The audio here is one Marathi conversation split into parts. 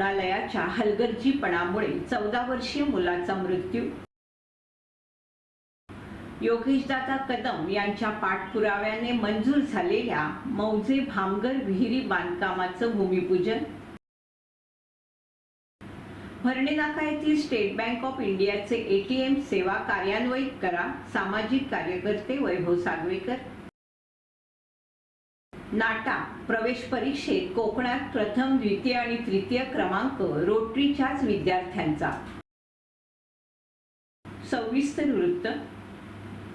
रुग्णालयाच्या हलगर्जीपणामुळे चौदा वर्षीय मुलाचा मृत्यू. योगेशदादा कदम यांच्या पाठपुराव्याने मंजूर झालेल्या मौजे भामगर विहिरी बांधकामाचं भूमिपूजन. भरणे नाका येथील स्टेट बँक ऑफ इंडियाचे एटीएम सेवा कार्यान्वयित करा. सामाजिक कार्यकर्ते वैभव सागवेकर नाटा प्रवेश परीक्षेत कोकणात प्रथम द्वितीय आणि तृतीय क्रमांक रोटरीच्याच विद्यार्थ्यांचा. सविस्तर वृत्त.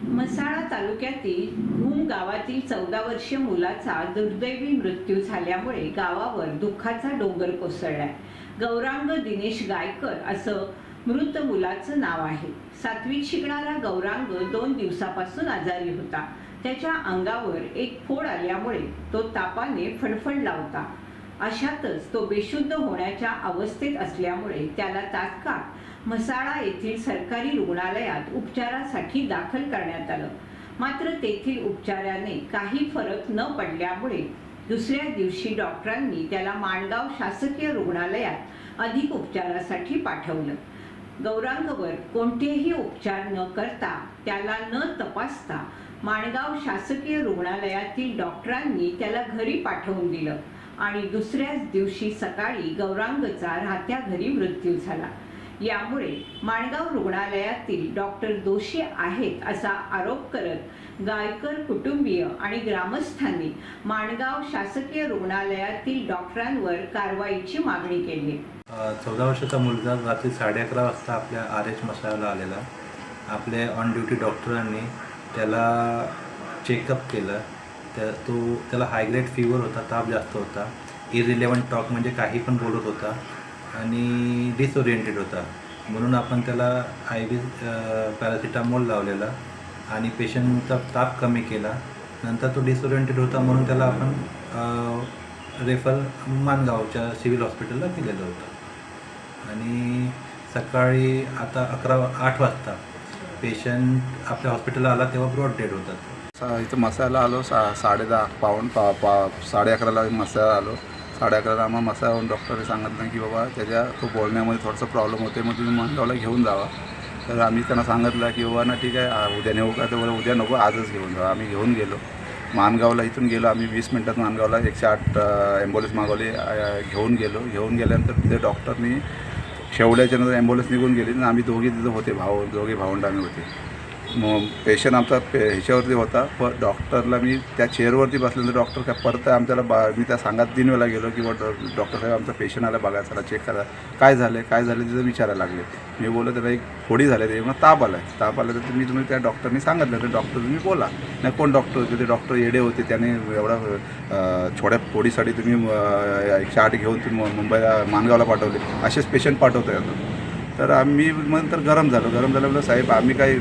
मसाळा तालुक्यातील भूम गावातील चौदा वर्षीय मुलाचा दुर्दैवी मृत्यू झाल्यामुळे गावावर दुःखाचा डोंगर कोसळलाय. गौरांग दिनेश गायकर असं मृत मुलाचं नाव आहे. सातवीत शिकणारा गौरांग दोन दिवसापासून आजारी होता. त्याच्या अंगावर एक फोड आल्यामुळे तो तापाने फणफणला होता अशातच तो बेशुद्ध होण्याच्या अवस्थेत असल्यामुळे त्याला तात्काळ म्हसाळा येथील सरकारी रुग्णालयात उपचारासाठी दाखल करण्यात आलं. मात्र तेथील उपचाराने काही फरक न पडल्यामुळे दुसऱ्या दिवशी डॉक्टरांनी त्याला माणगाव शासकीय रुग्णालयात अधिक उपचारासाठी पाठवलं. गौरांगवर कोणतेही उपचार न करता त्याला न तपासता माणगाव शासकीय रुग्णालयातील डॉक्टरांनी त्याला घरी पाठवून दिलं. आणि दुसऱ्याच दिवशी सकाळी गौरांगचा राहत्या घरी मृत्यू झाला. यामुळे माणगाव रुग्णालयातील डॉक्टर दोषी आहेत असा आरोप करत गायकर कुटुंबीय आणि ग्रामस्थांनी माणगाव शासकीय रुग्णालयातील डॉक्टरांवर कारवाईची मागणी केली. चौदा वर्षाचा मुलगा रात्री साडे अकरा वाजता आपल्या आर एच मसाला आलेला. आपले ऑन ड्युटी डॉक्टरांनी त्याला चेकअप केलं. त्या तो त्याला हायग्रेड फिवर होता ताप जास्त होता. इरिलेवंट टॉक म्हणजे काही पण बोलत होता. आणि डिसओरिएंटेड होता. म्हणून आपण त्याला आय बी पॅरासिटामोल लावलेला आणि पेशंटचा ताप कमी केला. नंतर तो डिसओरिएंटेड होता म्हणून त्याला आपण रेफर मानगावच्या सिव्हिल हॉस्पिटलला केलेलं होतं. आणि सकाळी आता अकरा आठ वाजता पेशंट आपल्या हॉस्पिटलला आला तेव्हा ब्रॉड डेड होतात. इथं मसाला आलो सा साडे दहा पाऊण पा पा साडे अकराला मसाला आलो. साडे अकराला आम्हाला मसाला डॉक्टरने सांगितलं की बाबा त्याच्या तो बोलण्यामध्ये थोडंसं प्रॉब्लेम होते मग तुम्ही मानगावला घेऊन जावा. तर आम्ही त्यांना सांगितलं की बाबा ना ठीक आहे उद्या नेऊ का? तर उद्या नको आजच घेऊन जावा आम्ही घेऊन गेलो. मानगावला इथून गेलो आम्ही वीस मिनटात मानगावला एकशे आठ ॲम्ब्युलन्स मागवली घेऊन गेलो. घेऊन गेल्यानंतर तिथे डॉक्टरनी शेवड्याच्या नंतर ॲम्ब्युलन्स निघून गेली आणि आम्ही दोघे तिथं होते भाऊ दोघे भावंड आम्ही होते. मग पेशंट आमचा पे ह्याच्यावरती होता. पण डॉक्टरला मी त्या चेअरवरती बसल्यानंतर डॉक्टर काय परत आमच्याला बा मी त्या सांगात तीन वेळा गेलो की बा डॉक्टर साहेब आमचा पेशंट आला बघा चला चेक करा. काय झालं काय झालं तिथं विचारायला लागले. मी बोललो त्याला एक फोडी झाले ते मग ताप आला आहे ताप आला तर मी तुम्ही त्या डॉक्टरनी सांगितलं. तर डॉक्टर तुम्ही बोला. नाही कोण डॉक्टर होते? ते डॉक्टर येडे होते. त्याने एवढा छोट्या फोडीसाठी तुम्ही अं, एकशे आठ घेऊन तुम्ही मुंबईला मानगावला पाठवले. असेच पेशंट पाठवतो आता. तर आम्ही मग तर गरम झालो. गरम झाल्यामुळे साहेब आम्ही काही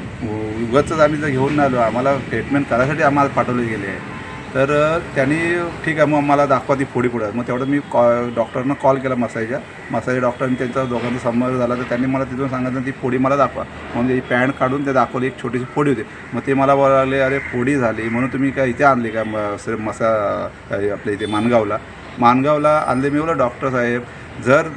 उगच आम्ही जर घेऊन नाही आलो आम्हाला ट्रीटमेंट करायसाठी आम्हाला पाठवले गेले. आहे तर त्यांनी ठीक आहे मग मला दाखवा ती फोडी पुढं. मग तेवढं मी कॉ डॉक्टरनं कॉल केला मसाईच्या मसाई डॉक्टरने त्यांचा दोघांचा संबंध झाला. तर त्यांनी मला तिथून सांगितलं ती फोडी मला दाखवा. म्हणजे पॅन्ट काढून ते दाखवली एक छोटीशी फोडी होती. मग ते मला बोलाले अरे फोडी झाली. म्हणून तुम्ही काय इथे आणली का? म- मसा आपल्या इथे मानगावला. मानगावला आणले. मी बोला डॉक्टर साहेब जर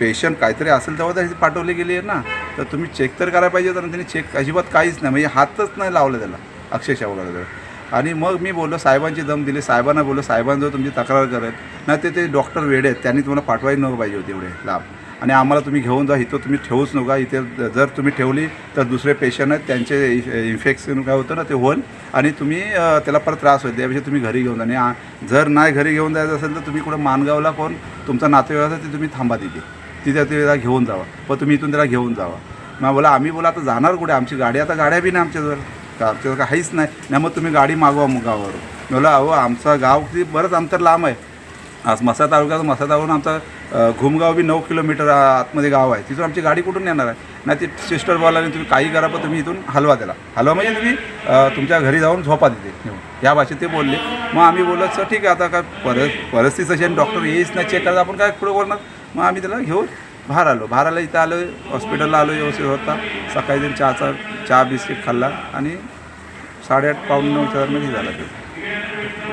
पेशंट काहीतरी असेल तेव्हा त्याची पाठवली गेली आहे ना तर तुम्ही चेक तर करायला पाहिजे होतं ना त्यांनी चेक अजिबात काहीच नाही म्हणजे हातच नाही लावलं त्याला अक्षरशः वगैरे आणि मग मी बोललो साहेबांची दम दिली. साहेबांना बोललो साहेबांजवळ तुमची तक्रार करत नाही ते ते डॉक्टर वेडे आहेत त्यांनी तुम्हाला पाठवायला नको पाहिजे होते एवढे लाभ. आणि आम्हाला तुम्ही घेऊन जा इथं तुम्ही ठेवूच नका. इथे जर तुम्ही ठेवली तर दुसरे पेशंट आहेत त्यांचे इन्फेक्शन काय होतं ना ते होईल आणि तुम्ही त्याला परत त्रास होईल. त्यापेक्षा तुम्ही घरी घेऊन जा. आणि जर नाही घरी घेऊन जायचं असेल तर तुम्ही कुठं मानगावला कोण? तुमचा नातेवाईक असेल ते तुम्ही थांबा तिथे. तिथे त्याला घेऊन जावा. पण तुम्ही इथून त्याला घेऊन जावा. मग बोला आम्ही बोला आता जाणार कुठे? आमची गाडी आता गाड्या बी नाही आमच्याजवळ. आमच्याजवळ काहीच नाही. नाही मग तुम्ही गाडी मागवा मग गावावरून. बोला अहो आमचं गाव किती बरंच अंतर लांब आहे. आज मसा तालुक्याचं मसा तालुक्यात आमचा घुमगाव बी नऊ किलोमीटर आतमध्ये गाव आहे. तिथून आमची गाडी कुठून येणार आहे? नाही ती सिस्टर बोलाने तुम्ही काही करा पण तुम्ही इथून हलवा त्याला. हलवा म्हणजे तुम्ही तुमच्या घरी जाऊन झोपा तिथे या भाषेत ते बोलले. मग आम्ही बोललो सर ठीक आहे आता काय पर परिस्थिती अशी डॉक्टर येईच नाही चेक करायला आपण काय पुढे बोलणार? मग आम्ही त्याला घेऊन बाहेर आलो. बाहेर आलं इथं आलो हॉस्पिटलला आलो व्यवस्थित होता. सकाळी तरी चहाचा चहा बिस्किट खाल्ला आणि साडेआठ पाऊण नऊ दरम्यान हे झाला. ते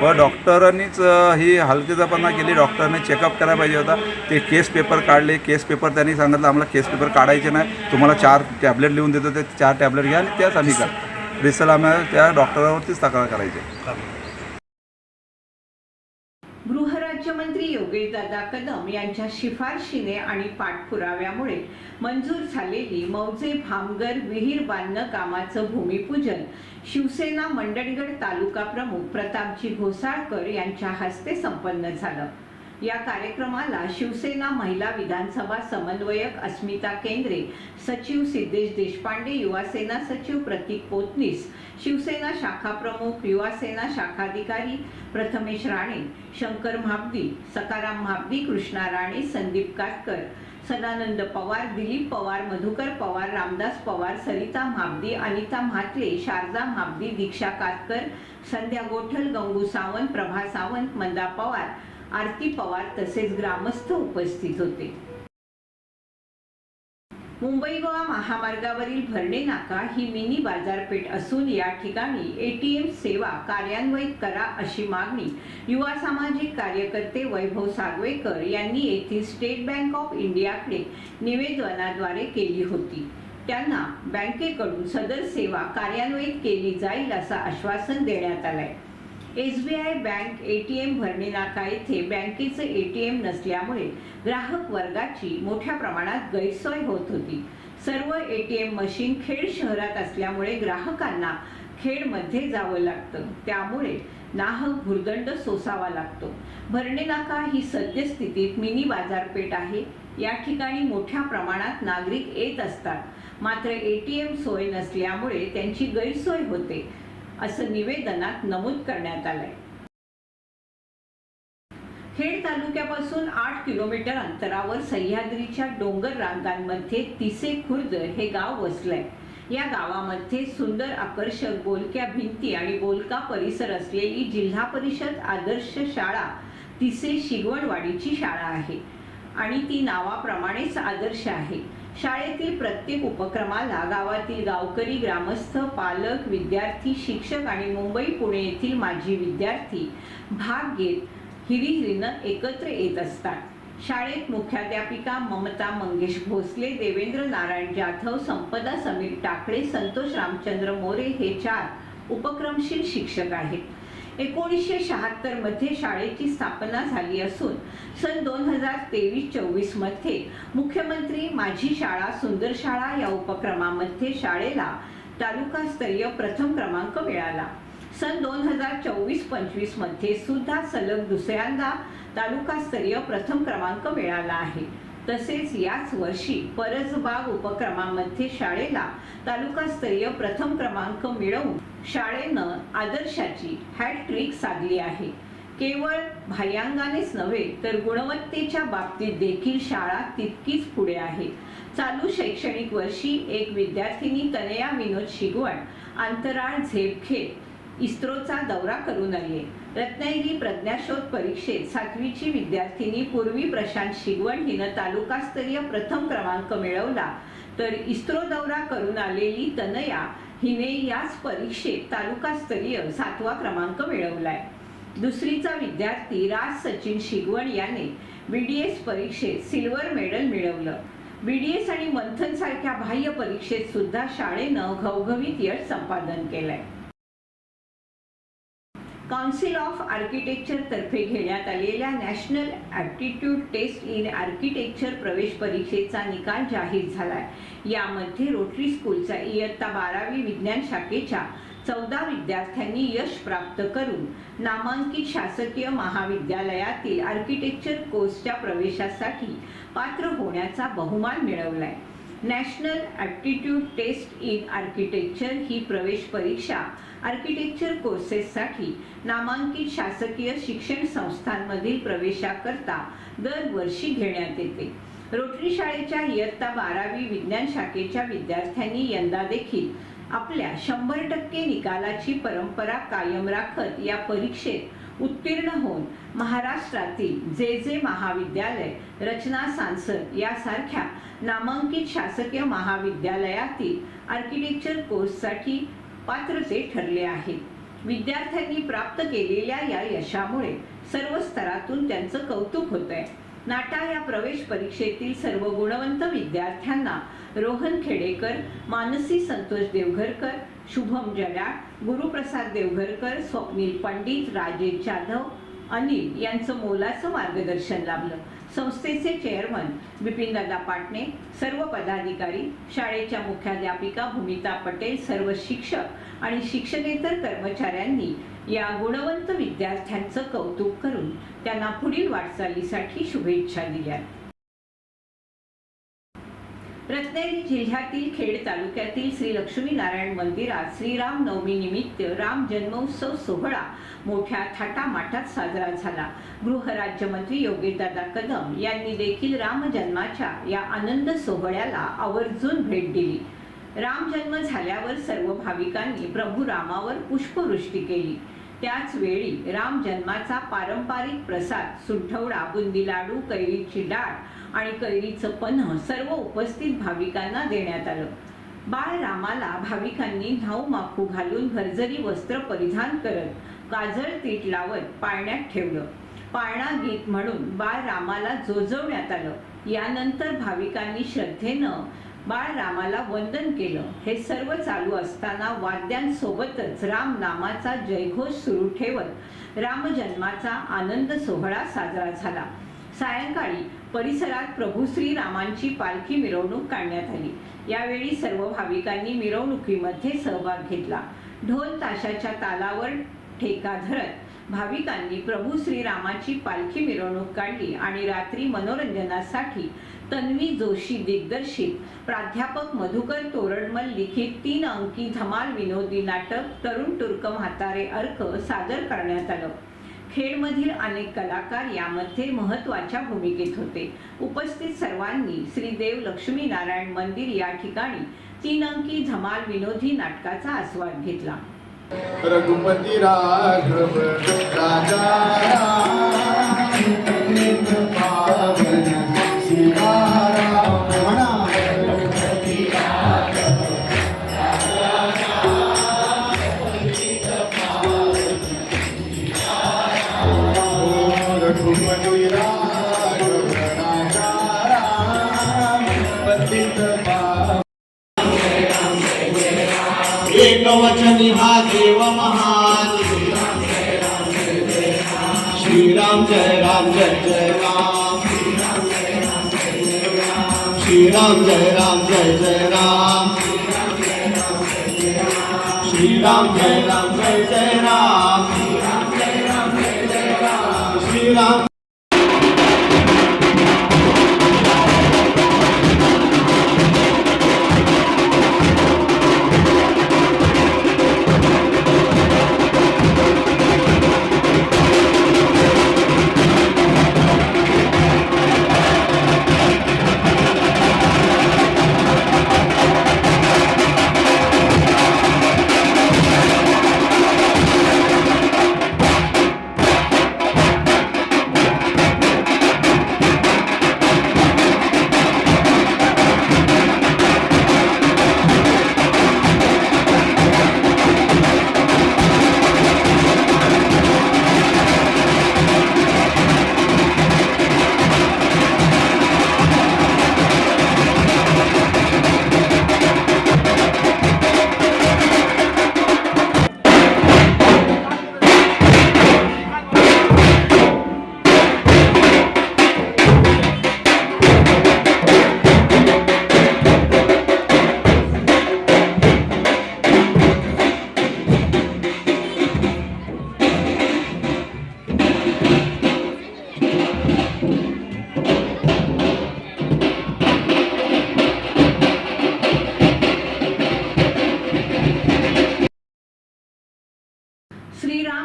व डॉक्टरांनीच ही हलगीजपणा केली. डॉक्टरांनी चेकअप करायला पाहिजे होता. ते केस पेपर काढले. केस पेपर त्यांनी सांगितलं आम्हाला केस पेपर काढायचे नाही. तुम्हाला चार टॅबलेट लिहून देतो. ते चार टॅबलेट घ्या आणि त्याच आम्ही करा. रिसल आम्हाला त्या डॉक्टरावरतीच तक्रार करायची गृहराज्यमंत्री योगेशदादा कदम यांच्या शिफारशीने आणि पाठपुराव्यामुळे मंजूर झालेली मौजे भामगर विहीर बांधणं कामाचं भूमिपूजन शिवसेना मंडणगड तालुका प्रमुख प्रतापजी घोसाळकर यांच्या हस्ते संपन्न झालं. या कार्यक्रमाला शिवसेना महिला विधानसभा समन्वयक अस्मिता केंद्रे सचिव सिद्धेश देशपांडे युवासेना सचिव प्रतीक पोतनीस शिवसेना शाखा प्रमुख युवासेना शाखाधिकारी प्रथमेश राणे शंकर म्हाबदी सकाराम म्हाबदी कृष्णा राणे संदीप कातकर सदानंद पवार दिलीप पवार मधुकर पवार रामदास पवार सरिता म्हाबदी अनिता म्हात्रे शारदा म्हाबदी दीक्षा कातकर संध्या गोठल गंगू सावंत प्रभा सावंत मंदा पवार आरती पवार तसेच ग्रामस्थ उपस्थित होते. मुंबई गोवा महामार्गावरील भरणे नाका ही मिनी बाजारपेठ असून या ठिकाणी एटीएम सेवा कार्यान्वयित करा अशी मागणी युवा सामाजिक कार्यकर्ते वैभव सागवेकर यांनी येथील स्टेट बँक ऑफ इंडियाकडे निवेदनाद्वारे केली होती. त्यांना बँकेकडून सदर सेवा कार्यान्वयित केली जाईल असं आश्वासन देण्यात आलंय. S B I bank A T M Bharane Naka येथे बँकेचं ए टी एम नसल्यामुळे ग्राहक वर्गाची मोठ्या प्रमाणात गैरसोय होत होती. सर्व A T M machine Khed शहरात असल्यामुळे ग्राहकांना खेडमध्ये जावं लागतं. त्यामुळे नाहक भुर्दंड सोसावा लागतो. भरणे नाका ही सद्यस्थितीत मिनी बाजारपेठ आहे. या ठिकाणी मोठ्या प्रमाणात नागरिक येत असतात. मात्र ए टी एम सोय नसल्यामुळे त्यांची गैरसोय होते. असं निवेदनात नमूद करण्यात आलंय. खेड तालुक्यापासून आठ किलोमीटर अंतरावर सह्याद्रीच्या डोंगर रांगांमध्ये तिसे खुर्द हे गाव वसलंय. या गावामध्ये सुंदर आकर्षक बोलक्या भिंती आणि बोलका परिसर असलेली जिल्हा परिषद आदर्श शाळा तिसे शिगवणवाडीची शाळा आहे. आणि ती नावाप्रमाणेच आदर्श आहे. शाळेतील प्रत्येक उपक्रमाला गावातील गावकरी ग्रामस्थ पालक विद्यार्थी शिक्षक आणि मुंबई पुणे येथील माजी विद्यार्थी भाग घेत हिरिहिरीनं एकत्र येत असतात. शाळेत मुख्याध्यापिका ममता मंगेश भोसले देवेंद्र नारायण जाधव संपदा समीर टाकळे संतोष रामचंद्र मोरे हे चार उपक्रमशील शिक्षक आहेत. एकोणीसशे शहात्तरमध्ये शाळेची स्थापना झाली असून सन दोन हजार तेवीस चोवीसमध्ये मुख्यमंत्री माझी शाळा सुंदर शाळा या उपक्रमामध्ये शाळेला तालुकास्तरीय प्रथम क्रमांक मिळाला. सन दोन हजार चोवीस पंचवीसमध्ये सुद्धा सलग दुसऱ्यांदा तालुकास्तरीय प्रथम क्रमांक मिळाला आहे. तसेच याच वर्षी परसबाग उपक्रमामध्ये शाळेला तालुकास्तरीय प्रथम क्रमांक मिळवून शाळेनं आदर्शाची हॅटट्रिक साधली आहे. केवळ भायंगानेच नव्हे तर गुणवत्तेच्या बाबतीत देखील शाळा तितकीच पुढे आहे. चालू शैक्षणिक वर्षी एक विद्यार्थिनी तनया विनोद शिगवण अंतराळ झेप घेत इस्रोचा दौरा करून आली रत्नागिरी प्रज्ञाशोध परीक्षेत सातवीची विद्यार्थिनी पूर्वी प्रशांत शिगवण हिनं तालुकास्तरीय प्रथम क्रमांक मिळवला. तर इस्रो दौरा करून आलेली तनया हिने याच परीक्षेत तालुकास्तरीय सातवा क्रमांक मिळवलाय. दुसरीचा विद्यार्थी राज सचिन शिगवण याने बी डी एस परीक्षेत सिल्वर मेडल मिळवलं. बी डी एस आणि मंथन सारख्या बाह्य परीक्षेत सुद्धा शाळेनं घवघवीत यश संपादन केलंय. काउन्सिल ऑफ आर्किटेक्चरतर्फे घेण्यात आलेल्या national aptitude test in architecture प्रवेश परीक्षेचा निकाल जाहीर झाला आहे यामध्ये रोटरी स्कूलचा इयत्ता बारावी विज्ञान शाखेच्या चौदा विद्यार्थ्यांनी यश प्राप्त करून नामांकित शासकीय महाविद्यालयातील आर्किटेक्चर कोर्सच्या प्रवेशासाठी पात्र होण्याचा बहुमान मिळवलाय. National aptitude test in architecture ही प्रवेश परीक्षा आर्किटेक्चर कोर्सेससाठी नामांकित शासकीय शिक्षण संस्थांमधील प्रवेशाकरता दरवर्षी घेण्यात येते. रोटरी शाळेच्या इयत्ता बारावी विज्ञान शाखेच्या विद्यार्थ्यांनी यंदा देखील आपल्या शंभर टक्के निकालाची परंपरा कायम राखत या परीक्षेत उत्तीर्ण होऊन महाराष्ट्रातील जे जे महाविद्यालय रचना सांसद यासारख्या नामांकित शासकीय महाविद्यालयातील आर्किटेक्चर कोर्ससाठी पात्रचे ठरले आहेत विद्यार्थ्यांनी प्राप्त केलेल्या या यशामुळे सर्व स्तरातून त्यांचं कौतुक होत आहे नाटा या प्रवेश परीक्षेतील सर्व गुणवंत विद्यार्थ्यांना रोहन खेडेकर मानसी संतोष देवघरकर शुभम जडाळ गुरुप्रसाद देवघरकर स्वप्नील पंडित राजेश जाधव अनिल यांचं मोलाचं मार्गदर्शन लाभलं. संस्थेचे चेअरमन बिपिन दादा पाटणे सर्व पदाधिकारी शाळेच्या मुख्याध्यापिका भूमिता पटेल सर्व शिक्षक आणि शिक्षणेतर कर्मचाऱ्यांनी या गुणवंत विद्यार्थ्यांचं कौतुक करून त्यांना पुढील वाटचालीसाठी शुभेच्छा दिल्या. रत्नागिरी जिल्ह्यातील खेड तालुक्यातील श्री लक्ष्मीनारायण मंदिरात श्रीराम नवमी निमित्त राम जन्मोत्सव सोहळा मोठ्या थाटामाटात साजरा झाला. गृहराज्यमंत्री योगीदादा कदम यांनी देखील राम जन्माच्या या आनंद सोहळ्याला आवर्जून भेट दिली. राम जन्म झाल्यावर सर्व भाविकांनी प्रभू रामावर पुष्पवृष्टी केली. त्याच वेळी राम जन्माचा पारंपरिक प्रसाद सुंठवडा बुंदी लाडू कैरीची डाळ आणि कैरीचं पन्ह सर्व उपस्थित भाविकांना देण्यात आलं. बाळ रामाला भाविकांनी न्हाऊ माखू घालून भरजरी वस्त्र परिधान करत काजळ तीट लावत पाळण्यात ठेवलं. पाळणा गीत म्हणून बाळ रामाला जोजवण्यात आलं. यानंतर भाविकांनी श्रद्धेनं बाळ रामाला वंदन केलं. हे सर्व चालू असताना वाद्यांसोबतच राम नामाचा जयघोष सुरू ठेवत रामजन्माचा आनंद सोहळा साजरा झाला. सायंकाळी परिसरात प्रभू श्री रामांची पालखी मिरवणूक काढण्यात आली. यावेळी सर्व भाविकांनी मिरवणुकीमध्ये सहभाग घेतला. ढोल ताशाच्या तालावर ठेका धरत भाविकांनी प्रभू श्रीरामाची पालखी मिरवणूक काढली आणि रात्री मनोरंजनासाठी तन्वी जोशी दिग्दर्शित प्राध्यापक मधुकर तोरणमल लिखित तीन अंकी धमाल विनोदी नाटक तरुण तुर्क म्हातारे अर्क सादर करण्यात आलं. खेडमधील अनेक कलाकार यामध्ये महत्त्वाच्या भूमिकेत होते. उपस्थित सर्वांनी श्री देव मंदिर या ठिकाणी तीन अंकी धमाल विनोदी नाटकाचा आस्वाद घेतला. रघुपती राघव राजा एकवचनी हा देव महान श्रीराम जय राम जय जय राम। श्रीराम जय राम जय जय राम। श्रीराम जय राम जय जय राम। श्रीराम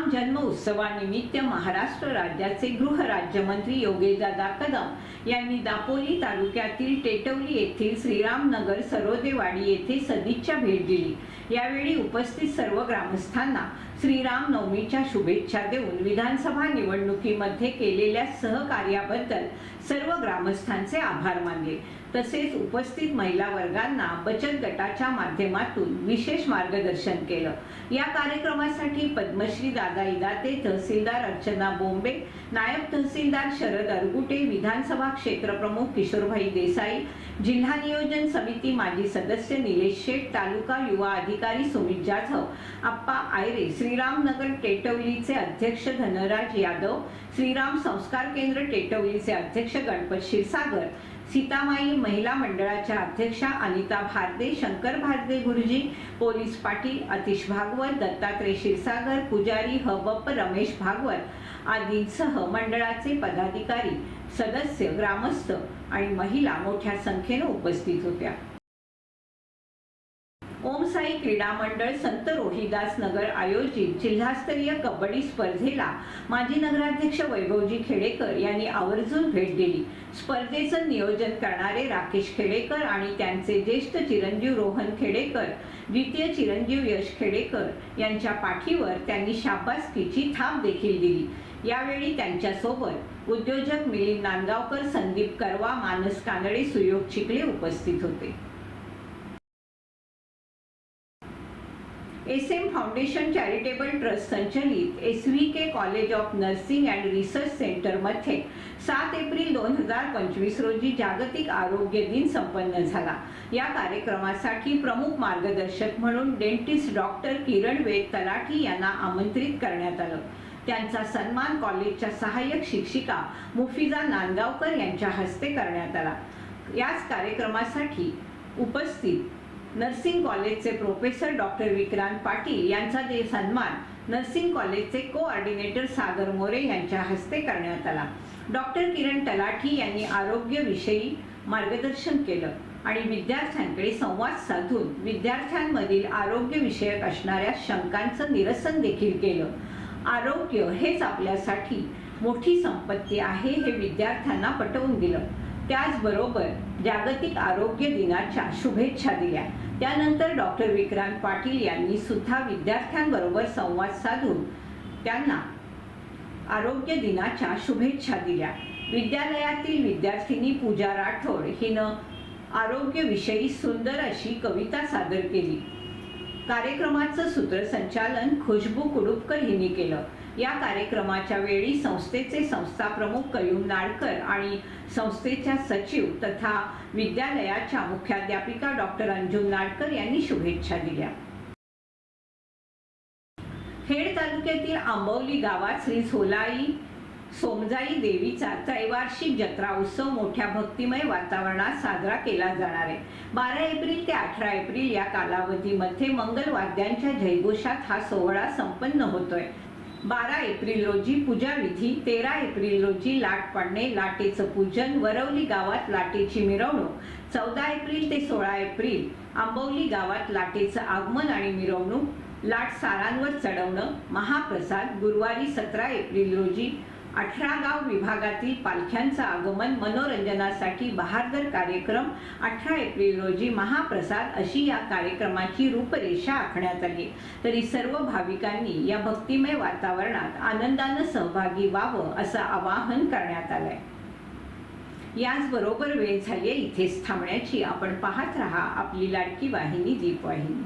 श्रीराम जन्म उत्सवानिमित्त महाराष्ट्र राज्याचे गृहराज्यमंत्री योगेशदादा कदम यांनी दापोली तालुक्यातील टेटवली येथील श्रीरामनगर सरोदेवाडी येथे सदिच्छा भेट दिली. यावेळी उपस्थित सर्व ग्रामस्थांना श्रीराम नवमीच्या शुभेच्छा देऊन विधानसभा निवडणुकीमध्ये केलेल्या सहकार्याबद्दल सर्व ग्रामस्थांचे आभार मानले. तसेच उपस्थित महिला वर्गांना बचत गटाच्या माध्यमातून विशेष मार्गदर्शन केलं. या कार्यक्रमासाठी पद्मश्री दादा इदाते तहसीलदार अर्चना बोंबे नायब तहसीलदार शरद अरगुटे विधानसभा क्षेत्रप्रमुख किशोरभाई देसाई जिल्हा नियोजन समिती माजी सदस्य निलेश शेठ तालुका युवा अधिकारी सुमित जाधव आप्पा आयरे श्रीरामनगर टेटवलीचे अध्यक्ष धनराज यादव श्रीराम संस्कार केंद्र टेटवलीचे अध्यक्ष गणपत क्षीरसागर सीतामाई महिला मंडळाच्या अध्यक्षा अनिता भारदे शंकर भारदे गुरुजी पोलीस पाटील अतिश भागवत दत्तात्रय क्षीरसागर पुजारी हबप रमेश भागवत आदींसह मंडळाचे पदाधिकारी सदस्य ग्रामस्थ आणि महिला मोठ्या संख्येने उपस्थित होत्या. ओम साई क्रीडा मंडळ संत रोहिदास नगर आयोजित जिल्हास्तरीय कबड्डी स्पर्धेला माजी नगराध्यक्ष वैभवजी खेडेकर यांनी आवर्जून भेट दिली. स्पर्धेचं नियोजन करणारे राकेश खेडेकर आणि त्यांचे ज्येष्ठ चिरंजीव रोहन खेडेकर द्वितीय चिरंजीव यश खेडेकर यांच्या पाठीवर त्यांनी शाबासकीची थाप देखील दिली. यावेळी त्यांच्यासोबत उद्योजक मिलिंद नांदगावकर संदीप करवा मानस कानडे सुयोग चिखले उपस्थित होते. S M foundation charitable trust संचलित S V K college of nursing and research सेंटरमध्ये सात एप्रिल दोन हजार पंचवीस रोजी जागतिक आरोग्य दिन संपन्न झाला. या कार्यक्रमासाठी प्रमुख मार्गदर्शक म्हणून डेंटिस्ट डॉक्टर किरण वेद तलाठी यांना आमंत्रित करण्यात आलं. त्यांचा सन्मान कॉलेजच्या सहाय्यक शिक्षिका मुफिजा नांदगावकर यांच्या हस्ते करण्यात आला. याच कार्यक्रमासाठी उपस्थित नर्सिंग कॉलेजचे प्रोफेसर डॉक्टर विक्रांत पाटील यांचा दे सन्मान नर्सिंग कॉलेजचे कोऑर्डिनेटर सागर मोरे यांच्या हस्ते करण्यात आला. डॉक्टर किरण तलाठी यांनी आरोग्यविषयी मार्गदर्शन केलं आणि विद्यार्थ्यांकडे संवाद साधून विद्यार्थ्यांमधील आरोग्यविषयक असणाऱ्या शंकांचं निरसन देखील केलं. आरोग्य हेच आपल्यासाठी मोठी संपत्ती आहे हे विद्यार्थ्यांना पटवून दिलं. त्याचबरोबर जागतिक आरोग्य दिनाच्या शुभेच्छा दिल्या. त्यानंतर डॉक्टर विक्रांत पाटील यांनी सुद्धा विद्यार्थ्यांबरोबर संवाद साधून त्यांना आरोग्य दिनाच्या शुभेच्छा दिल्या. विद्यालयातील विद्यार्थिनी पूजा राठोड हिनं आरोग्यविषयी सुंदर अशी कविता सादर केली. कार्यक्रमाचं सूत्रसंचालन खुशबू कुडुपकर हिने केलं. या कार्यक्रमाच्या वेळी संस्थेचे संस्थाप्रमुख कयूम नाडकर आणि संस्थेच्या सचिव तथा विद्यालयाच्या मुख्याध्यापिका डॉक्टर अंजुम नाडकर यांनी शुभेच्छा दिल्या. खेड तालुक्यातील आंबवली गावात श्री सोलाई सोमजाई देवीचा त्रैवार्षिक जत्रा उत्सव मोठ्या भक्तिमय वातावरणात साजरा केला जाणार आहे. बारा एप्रिल ते अठरा एप्रिल या कालावधीमध्ये मंगलवाद्यांच्या जयघोषात हा सोहळा संपन्न होतोय. बारा एप्रिल रोजी पूजा विधी तेरा एप्रिल रोजी लाट पाडणे लाटेचं पूजन वरवली गावात लाटेची मिरवणूक चौदा एप्रिल ते सोळा एप्रिल आंबवली गावात लाटेचं आगमन आणि मिरवणूक लाट सारांवर चढवणं महाप्रसाद गुरुवारी सतरा एप्रिल रोजी अठरा गाव विभागातील पालख्यांचं आगमन मनोरंजनासाठी बहादर कार्यक्रम अठरा एप्रिल रोजी महाप्रसाद अशी या कार्यक्रमाची रूपरेषा आखण्यात आली. तरी सर्व भाविकांनी या भक्तिमय वातावरणात आनंदानं सहभागी व्हावं असं आवाहन करण्यात आलंय. याचबरोबर वेळ झाली आहे इथेच थांबण्याची. आपण पाहत रहा आपली लाडकी वाहिनी दीपवाहिनी.